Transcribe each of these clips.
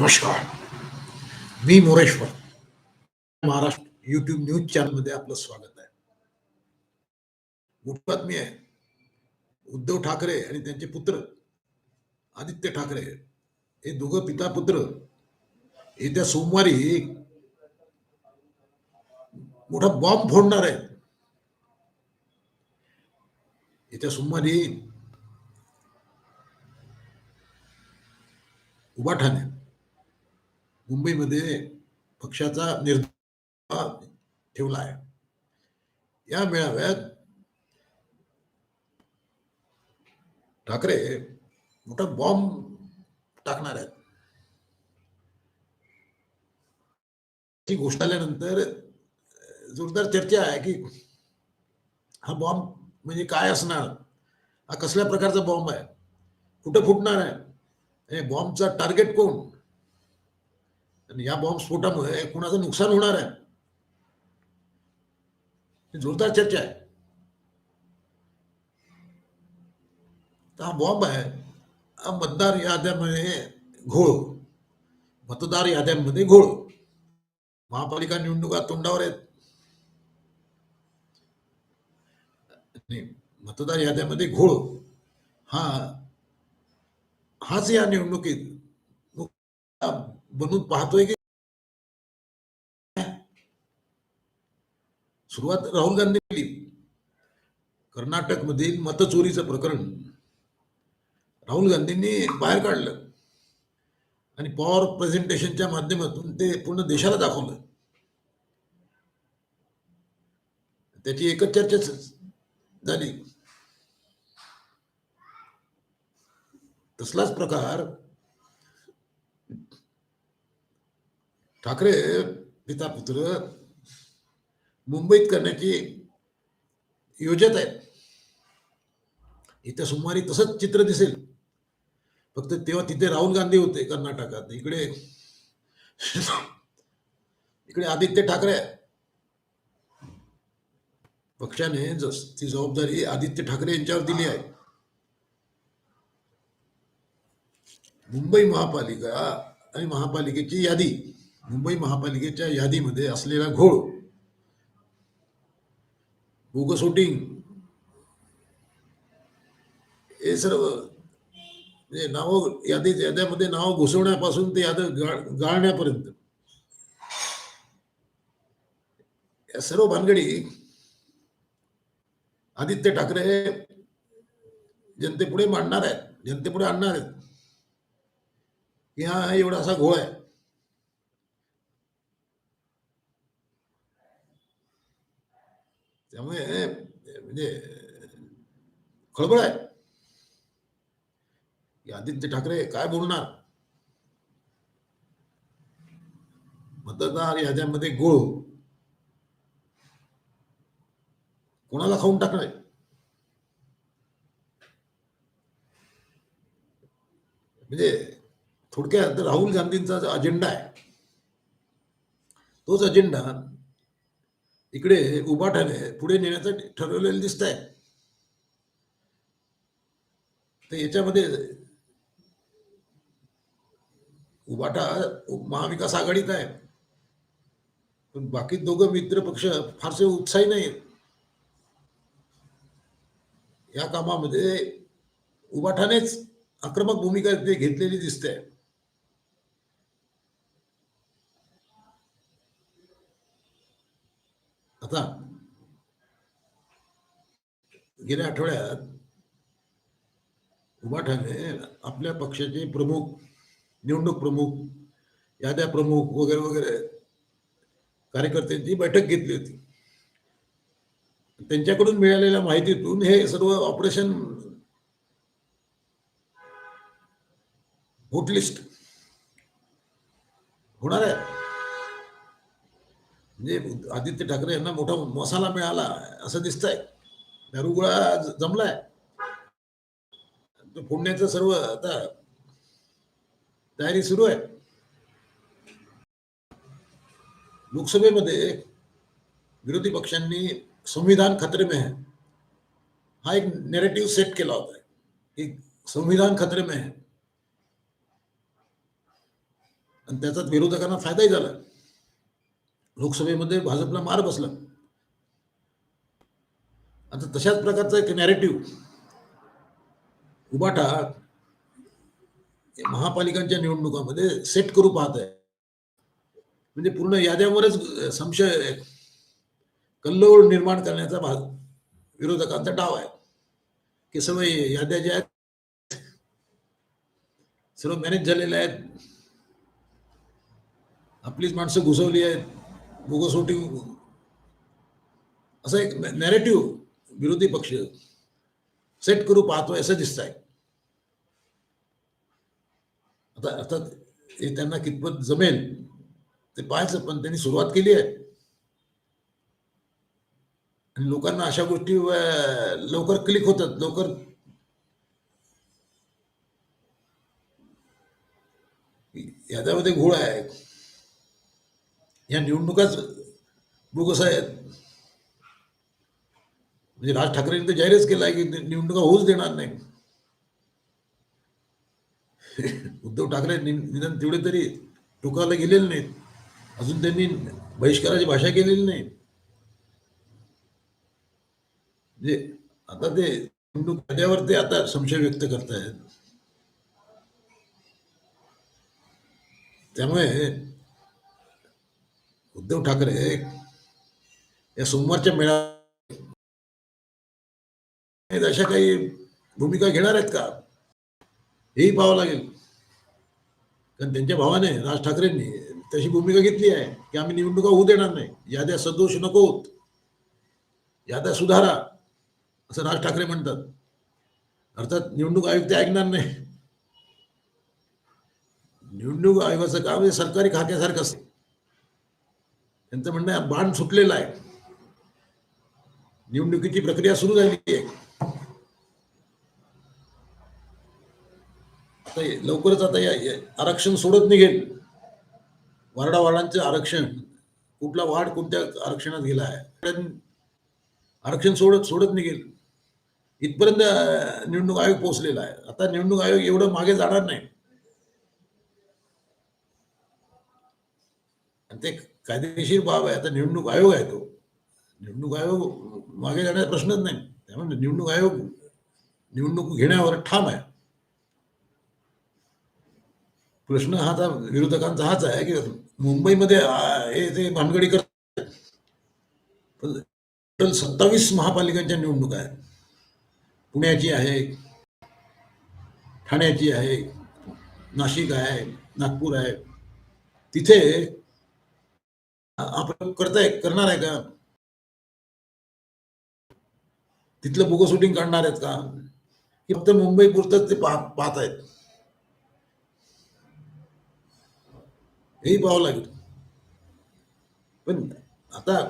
नमस्कार. मी Moreshwar. Maharashtra YouTube news चॅनलमध्ये आपलं स्वागत आहे. मोठी बातमी आहे. उद्धव ठाकरे आणि त्यांचे पुत्र आदित्य ठाकरे हे दोघं पिता पुत्र येत्या सोमवारी मोठा बॉम्ब फोडणार आहेत. येत्या सोमवारी उभा ठाणे. मुंबईमध्ये पक्षाचा निर्धार ठेवला आहे. या मेळाव्यात ठाकरे मोठा बॉम्ब टाकणार आहेत. ही गोष्ट आल्यानंतर जोरदार चर्चा आहे की हा बॉम्ब म्हणजे काय असणार? हा कसल्या प्रकारचा बॉम्ब आहे? कुठं फुटणार आहे? आणि बॉम्बचा टार्गेट कोण? या बॉम्ब स्फोटामुळे कुणाचं नुकसान होणार आहे? जोरदार चर्चा आहे. तर हा बॉम्ब आहे. मतदार याद्यामध्ये घोळ. मतदार याद्यांमध्ये घोळ. महापालिका निवडणुका तोंडावर आहेत. मतदार याद्यामध्ये घोळ. हा, हाच या निवडणुकीत बनून पाहतोय की सुरुवात राहुल गांधी केली. कर्नाटक मधील मतचोरीचं प्रकरण. राहुल गांधींनी बाहेर काढलं. आणि पॉवर प्रेझेंटेशनच्या माध्यमातून ते पूर्ण देशाला दाखवलं. त्याची एकच चर्चा झाली. तसलाच प्रकार ठाकरे पिता पुत्र मुंबईत करण्याची योजत आहेत इथे सोमवारी तसंच चित्र दिसेल. फक्त तेव्हा तिथे राहुल गांधी होते कर्नाटकात. इकडे इकडे आदित्य ठाकरे. पक्षाने जस ती जबाबदारी आदित्य ठाकरे यांच्यावर दिली आहे. मुंबई महापालिका आणि महापालिकेची यादी मुंबई महापालिकेच्या यादीमध्ये असलेला घोळ बोगस वोटिंग हे सर्व म्हणजे नाव यादी याद्यामध्ये नाव घुसवण्यापासून ते याद गाळ गाळण्यापर्यंत. या सर्व भानगडी आदित्य ठाकरे हे जनतेपुढे मांडणार आहेत जनतेपुढे आणणार आहेत. की हा एवढा असा घोळ आहे. त्यामुळे म्हणजे खळबळ आहे की आदित्य ठाकरे काय बोलणार मतदार याद्यामध्ये गोळ कोणाला खाऊन टाकणार म्हणजे थोडक्यात राहुल गांधींचा जो अजेंडा आहे तोच अजेंडा इकडे उभाठाने पुढे नेण्याचं ठरवलेलं दिसत आहे तर याच्यामध्ये उभाटा महाविकास आघाडीत आहे. पण बाकी दोघं मित्र पक्ष फारसे उत्साही नाहीत. या कामामध्ये उभाठानेच आक्रमक भूमिका ते घेतलेली दिसते. आता गेल्या आठवड्यात उभाठाने आपल्या पक्षाचे प्रमुख निवडणूक प्रमुख याद्या प्रमुख वगैरे वगैरे कार्यकर्त्यांची बैठक घेतली होती. त्यांच्याकडून मिळालेल्या माहितीतून हे सर्व ऑपरेशन व्होट होणार आहे. म्हणजे आदित्य ठाकरे यांना मोठा मसाला मिळाला असं दिसतंय. दारुगोळा जमलाय. फोडण्याचं सर्व आता तयारी सुरू आहे. लोकसभेमध्ये विरोधी पक्षांनी संविधान खतरे में है. हा एक नेरेटिव्ह सेट केला होता. की संविधान खतरे में है. आणि त्याचा विरोधकांना फायदाही झाला. लोकसभेमध्ये भाजपला मार बसला. आता तशाच प्रकारचा एक नॅरेटिव्ह उबाटा महापालिकांच्या निवडणुकामध्ये सेट करू पाहत आहे. म्हणजे पूर्ण याद्यावरच संशय कल्लोळ निर्माण करण्याचा भाग विरोधकांचा डाव आहे. की सर्व याद्या ज्या आहेत सर्व मॅनेज झालेल्या आहेत. आपलीच माणसं घुसवली आहेत. बोगस असं एक नॅरेटिव्ह विरोधी पक्ष सेट करू पाहतोय असं दिसत आहे आता अर्थात हे त्यांना कितपत जमेल ते पाहायचं पण त्यांनी सुरुवात केली आहे. आणि लोकांना अशा गोष्टी लवकर क्लिक होतात लवकर. याच्यामध्ये घोळ आहे. या निवडणुकाच बोगस आहेत म्हणजे राज तर जाहीरच आहे की निवडणुका होऊच देणार नाही उद्धव ठाकरे नि- निदान तेवढे तरी टोकाला गेलेले नाहीत अजून त्यांनी बहिष्काराची भाषा केलेली नाही। म्हणजे आता ते निवडणूक ते आता संशय व्यक्त करतायत। त्यामुळे उद्धव ठाकरे या सोमवारच्या मेळा अशा काही भूमिका घेणार आहेत का? हेही पाहावं लागेल. कारण त्यांच्या भावाने राज ठाकरेंनी तशी भूमिका घेतली आहे की आम्ही निवडणुका होऊ देणार नाही. याद्या सदोष नकोत याद्या सुधारा असं राज ठाकरे म्हणतात. अर्थात निवडणूक आयोग ते ऐकणार नाही. निवडणूक आयोगाचं काम हे सरकारी खात्यासारखं असतं. त्यांचं म्हणणं बाण सुटलेला आहे. निवडणुकीची प्रक्रिया सुरू झाली आहे. लवकरच आता या आरक्षण सोडत निघेल. वारडा आरक्षण कुठला वार्ड कोणत्या आरक्षणात गेला आहे? आरक्षण सोडत सोडत निघेल. इथपर्यंत निवडणूक आयोग पोहोचलेला आहे. आता निवडणूक आयोग एवढं मागे जाणार नाही. ते कायदेशीर बाब आहे. आता निवडणूक आयोग आहे तो. निवडणूक आयोग मागे जाण्याचा प्रश्नच नाही. त्यामुळे निवडणूक आयोग निवडणूक घेण्यावर ठाम आहे. प्रश्न हा तर विरोधकांचा हाच आहे की मुंबईमध्ये हे ते भानगडी करतात. पण सत्तावीस महापालिकांच्या निवडणुका आहेत. पुण्याची आहे ठाण्याची आहे नाशिक आहे नागपूर आहे. तिथे आपण करताय करणार आहे का? तिथलं बोगस शूटिंग काढणार आहेत का? हे फक्त मुंबई पुरतच ते पाह पाहत आहेत. हेही पाहावं लागेल. पण आता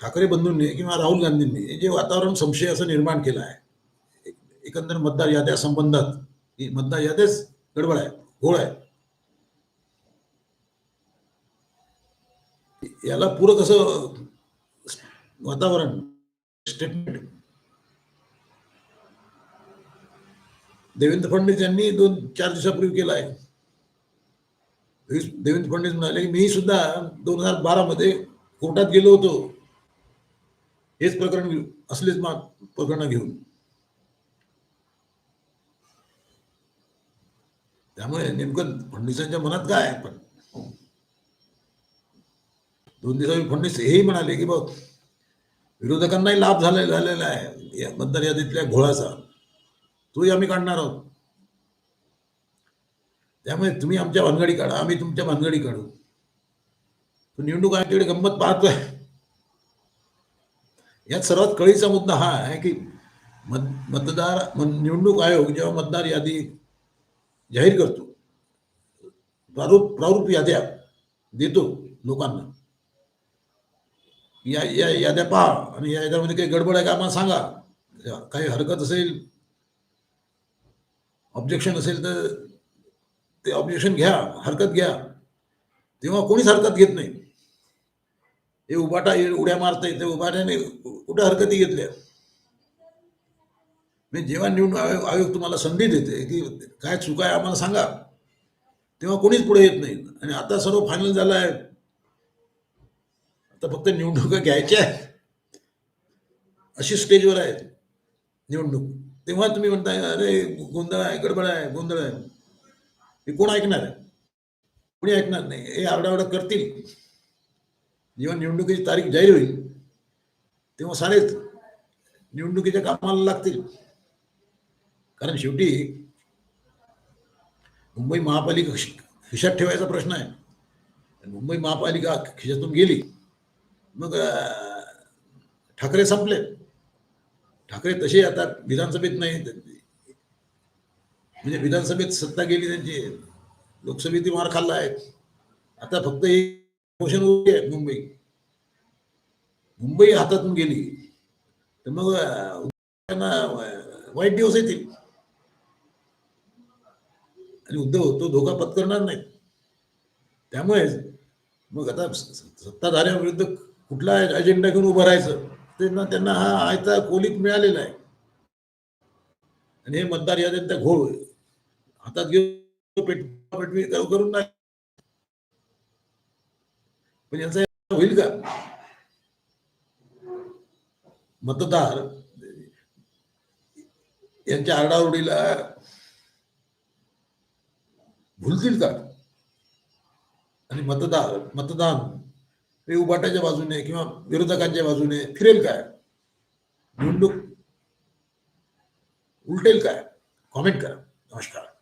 ठाकरे बंधूंनी किंवा राहुल गांधींनी हे जे वातावरण संशय असं निर्माण केलं आहे एकंदर मतदार याद्या संबंधात ही मतदार याद्याच गडबड आहे घोळ आहे. याला पूरक असं वातावरण स्टेटमेंट देवेंद्र फडणवीस यांनी दोन चार दिवसापूर्वी केला आहे देवेंद्र फडणवीस म्हणाले की मी सुद्धा दोन हजार बारा मध्ये कोर्टात गेलो होतो. हेच प्रकरण असलेच मा प्रकरण घेऊन. त्यामुळे नेमकं फडणवीसांच्या मनात काय आहे पण? दोन दिवसापूर्वी फडणवीस हेही म्हणाले की बघ विरोधकांनाही लाभ झाला झालेला आहे. या मतदार यादीतल्या घोळाचा. तोही आम्ही काढणार आहोत. त्यामुळे तुम्ही आमच्या भानगडी काढा. आम्ही तुमच्या भानगडी काढू. तो निवडणूक आयोगाकडे गंमत पाहतोय. यात सर्वात कळीचा मुद्दा हा आहे की मत मतदार निवडणूक आयोग जेव्हा मतदार यादी जाहीर करतो प्रारूप प्रारूप याद्या देतो लोकांना. या या याद्या पहा. आणि या याद्यामध्ये काही गडबड आहे का आम्हाला सांगा. काही हरकत असेल ऑब्जेक्शन असेल तर ते ऑब्जेक्शन घ्या हरकत घ्या. तेव्हा कोणीच हरकत घेत नाही. हे उबाटा उड्या मारता ते उभाट्याने कुठं हरकती घेतल्या? म्हणजे जेव्हा निवडणूक आयोग आयोग तुम्हाला संधी देते की काय चुका आहे आम्हाला सांगा. तेव्हा कोणीच पुढे येत नाही. आणि आता सर्व फायनल झालं आहे. आता फक्त निवडणुका घ्यायच्या आहेत. अशी स्टेजवर आहे निवडणूक. तेव्हा तुम्ही म्हणताय अरे गोंधळ आहे गडबड आहे गोंधळ आहे. हे कोण ऐकणार आहे? कोणी ऐकणार नाही? हे आरडाओरडा करतील. जेव्हा निवडणुकीची तारीख जाहीर होईल तेव्हा सारेच निवडणुकीच्या कामाला लागतील. कारण शेवटी मुंबई महापालिका खिशात ठेवायचा प्रश्न आहे. मुंबई महापालिका खिशातून गेली मग ठाकरे संपले. ठाकरे तसे आता विधानसभेत नाही. म्हणजे विधानसभेत सत्ता गेली त्यांची लोकसभेत मार खाल्ला आहे. आता फक्त ही मोशन उभी आहे मुंबई. मुंबई हातातून गेली. तर मग त्यांना वाईट दिवस येतील. आणि उद्धव तो धोका पत्करणार नाही त्यामुळे मग आता सत्ताधाऱ्यांविरुद्ध कुठला अजेंडा घेऊन उभं राहायचं? त्यांना त्यांना हा आयता कोलीत मिळालेला आहे. आणि हे मतदार याद्यांचा घोळ हातात घेऊन पेट पेटवी करून नाही. पण यांचा होईल का? मतदार यांच्या आरडाओरडीला भुलतील का? आणि मतदार मतदान हे उबाटाच्या बाजूने किंवा विरोधकांच्या बाजूने फिरेल काय? निवडणूक उलटेल काय? कॉमेंट करा. नमस्कार.